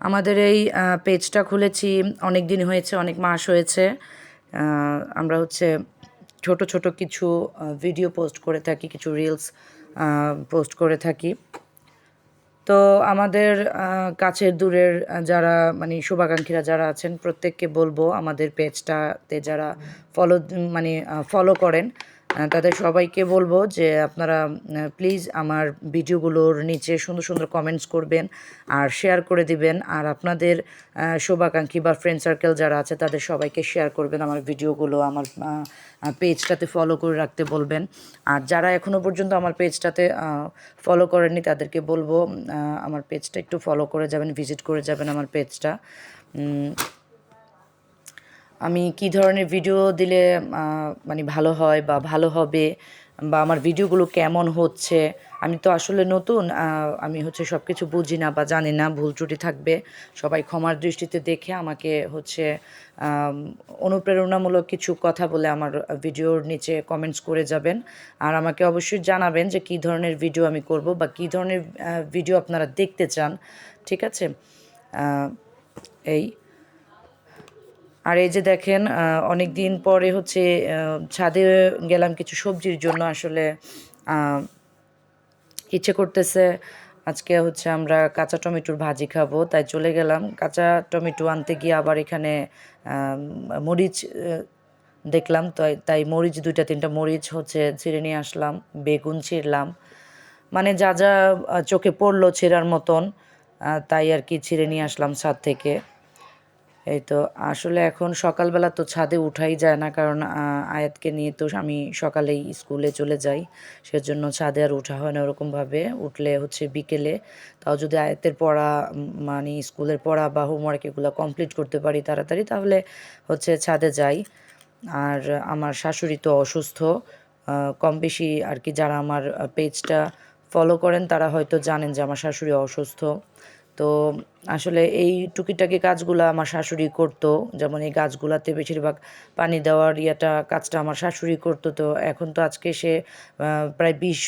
আমাদের এই পেজটা খুলেছি, অনেক দিন হয়েছে, অনেক মাস হয়েছে। আমরা হচ্ছে ছোট ছোট কিছু ভিডিও পোস্ট করে থাকি, কিছু রিলস পোস্ট করে থাকি। তো আমাদের কাছের দূরের যারা মানে শুভাকাঙ্ক্ষীরা যারা আছেন, প্রত্যেককে বলব আমাদের পেজটাতে যারা ফলো মানে ফলো করেন তাদের সবাইকে বলব যে আপনারা প্লিজ আমার ভিডিওগুলোর নিচে সুন্দর সুন্দর কমেন্টস করবেন আর শেয়ার করে দিবেন। আর আপনাদের শুভাকাঙ্ক্ষী বা ফ্রেন্ড সার্কেল যারা আছে, তাদের সবাইকে শেয়ার করবেন আমার ভিডিওগুলো, আমার পেজটাতে ফলো করে রাখতে বলবেন। আর যারা এখনও পর্যন্ত আমার পেজটাতে ফলো করেননি, তাদেরকে বলব আমার পেজটা একটু ফলো করে যাবেন ভিজিট করে যাবেন আমার পেজটা আমি কি ধরনের ভিডিও দিলে মানে ভালো হয় বা ভালো হবে বা আমার ভিডিওগুলো কেমন হচ্ছে, আমি তো আসলে নতুন আমি হচ্ছে সব কিছু বুঝি না বা জানি না, ভুল ত্রুটি থাকবে, সবাই ক্ষমার দৃষ্টিতে দেখে আমাকে হচ্ছে অনুপ্রেরণামূলক কিছু কথা বলে আমার ভিডিওর নিচে কমেন্টস করে যাবেন। আর আমাকে অবশ্যই জানাবেন যে কী ধরনের ভিডিও আমি করব বা কী ধরনের ভিডিও আপনারা দেখতে চান, ঠিক আছে? এই। আর এই যে দেখেন অনেক দিন পরে হচ্ছে ছাদে গেলাম কিছু সবজির জন্য আসলে ইচ্ছে করতেছে। আজকে হচ্ছে আমরা কাঁচা টমেটোর ভাজি খাব, তাই চলে গেলাম। কাঁচা টমেটো আনতে গিয়ে আবার এখানে মরিচ দেখলাম। তাই তাই মরিচ, দুইটা, তিনটা মরিচ হচ্ছে ছিঁড়ে নিয়ে আসলাম, বেগুন ছিঁড়লাম। মানে যা যা চোখে পড়ল ছেঁড়ার মতন তাই আর কি ছিঁড়ে নিয়ে আসলাম ছাদ থেকে। এই তো আসলে এখন সকালবেলা তো ছাদে উঠাই যায় না কারণ আয়াতকে নিয়ে তো আমি সকালেই স্কুলে চলে যাই। সেজন্য ছাদে আর উঠা হয় না ওরকমভাবে। উঠলে হচ্ছে বিকেলে। তাও যদি আয়াতের পড়া মানে স্কুলের পড়া বা হোমওয়ার্ক এগুলো কমপ্লিট করতে পারি তাড়াতাড়ি, তাহলে হচ্ছে ছাদে যাই। আর আমার শাশুড়ি তো অসুস্থ। কম বেশি আর কি যারা আমার পেজটা ফলো করেন তারা হয়তো জানেন যে আমার শাশুড়ি অসুস্থ। তো আসলে এই টুকিটাকি কাজগুলো আমার শাশুড়ি করতো। যেমন এই গাছগুলাতে বেশিরভাগ পানি দেওয়ার ইয়েটা কাজটা আমার শাশুড়ি করতো। তো এখন তো আজকে সে প্রায় বিশ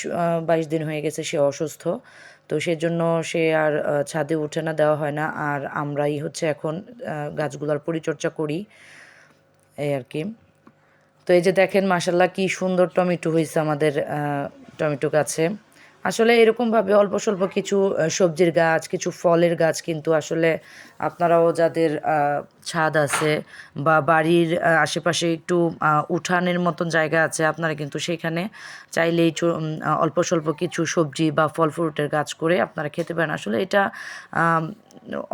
বাইশ দিন হয়ে গেছে সে অসুস্থ। তো সেজন্য সে আর ছাদে উঠে না, দেওয়া হয় না। আর আমরাই হচ্ছে এখন গাছগুলার পরিচর্যা করি। এই আর কি। তো এই যে দেখেন মাসাল্লাহ কি সুন্দর টমেটো হয়েছে আমাদের টমেটো গাছে। আসলে এরকমভাবে অল্প স্বল্প কিছু সবজির গাছ, কিছু ফলের গাছ কিন্তু আসলে আপনারাও যাদের ছাদ আছে বা বাড়ির আশেপাশে একটু উঠানের মতন জায়গা আছে, আপনারা কিন্তু সেখানে চাইলেই অল্প স্বল্প কিছু সবজি বা ফল ফ্রুটের গাছ করে আপনারা খেতে পারেন। আসলে এটা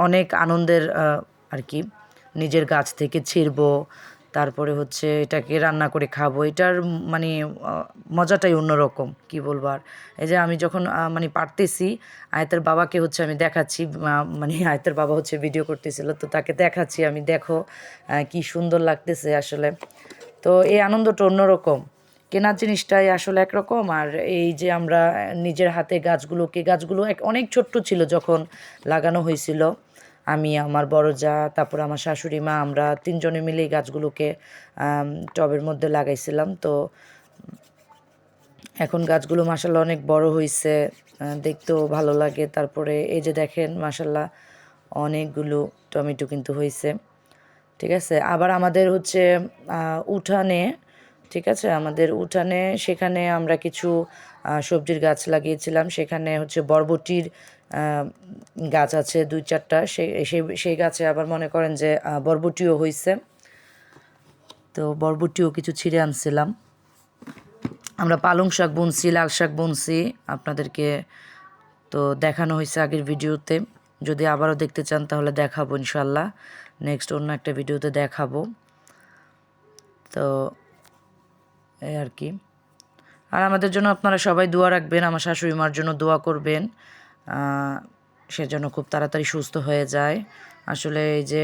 অনেক আনন্দের আর কি, নিজের গাছ থেকে ছিঁড়বো তারপরে হচ্ছে এটাকে রান্না করে খাব। এটার মানে মজাটাই অন্যরকম, কি বলব আর? এই যে আমি যখন মানে পারতেছি, আয়তের বাবাকে হচ্ছে আমি দেখাচ্ছি মানে আয়তের বাবা হচ্ছে ভিডিও করতেছিল, তো তাকে দেখাচ্ছি, আমি দেখো কি সুন্দর লাগতেছে আসলে। তো এই আনন্দটা অন্যরকম। কেনার জিনিসটাই আসলে একরকম, আর এই যে আমরা নিজের হাতে গাছগুলোকে, গাছগুলো এক, অনেক ছোট্ট ছিল যখন লাগানো হয়েছিল। আমি, আমার বড় যা, তারপর আমার শাশুড়ি, মা, আমরা তিনজনে মিলে এই গাছগুলোকে টবের মধ্যে লাগাইছিলাম। তো এখন গাছগুলো মাসাল্লাহ অনেক বড় হয়েছে দেখতেও ভালো লাগে। তারপরে এই যে দেখেন মাসাল্লাহ অনেকগুলো টমেটো কিন্তু হয়েছে ঠিক আছে? আবার আমাদের হচ্ছে উঠানে ঠিক আছে? আমাদের উঠানে সেখানে আমরা কিছু সবজির গাছ লাগিয়েছিলাম। সেখানে হচ্ছে বরবটির গাছ আছে দুই চারটা। সেই সেই গাছে আবার মনে করেন যে বরবটিও হয়েছে তো বরবটিও কিছু ছিঁড়ে আনছিলাম। আমরা পালং শাক বুনছি, লাল শাক বুনছি। আপনাদেরকে তো দেখানো হয়েছে আগের ভিডিওতে। যদি আবারও দেখতে চান তাহলে দেখাবো ইনশাল্লাহ। নেক্সট অন্য একটা ভিডিওতে দেখাবো। তো এই আর কি। আর আমাদের জন্য আপনারা সবাই দোয়া রাখবেন, আমার শাশুড়ি মার জন্য দোয়া করবেন। সে যেন খুব তাড়াতাড়ি সুস্থ হয়ে যায়। আসলে এই যে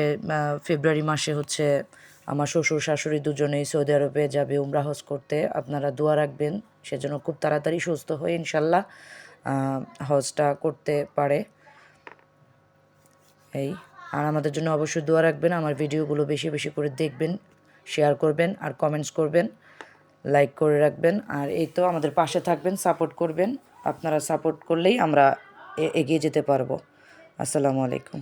ফেব্রুয়ারি মাসে হচ্ছে আমার শ্বশুর শাশুড়ি দুজনেই সৌদি আরবে যাবে উমরা হজ করতে, আপনারা দোয়া রাখবেন, সে যেন খুব তাড়াতাড়ি সুস্থ হয়ে ইনশাল্লাহ হজটা করতে পারে। এই, আর আমাদের জন্য অবশ্যই দোয়া রাখবেন, আমার ভিডিওগুলো বেশি বেশি করে দেখবেন শেয়ার করবেন, আর কমেন্টস করবেন। লাইক করে রাখবেন। আর এই তো আমাদের পাশে থাকবেন সাপোর্ট করবেন। আপনারা সাপোর্ট করলেই আমরা এগিয়ে যেতে পারব। আসসালামু আলাইকুম।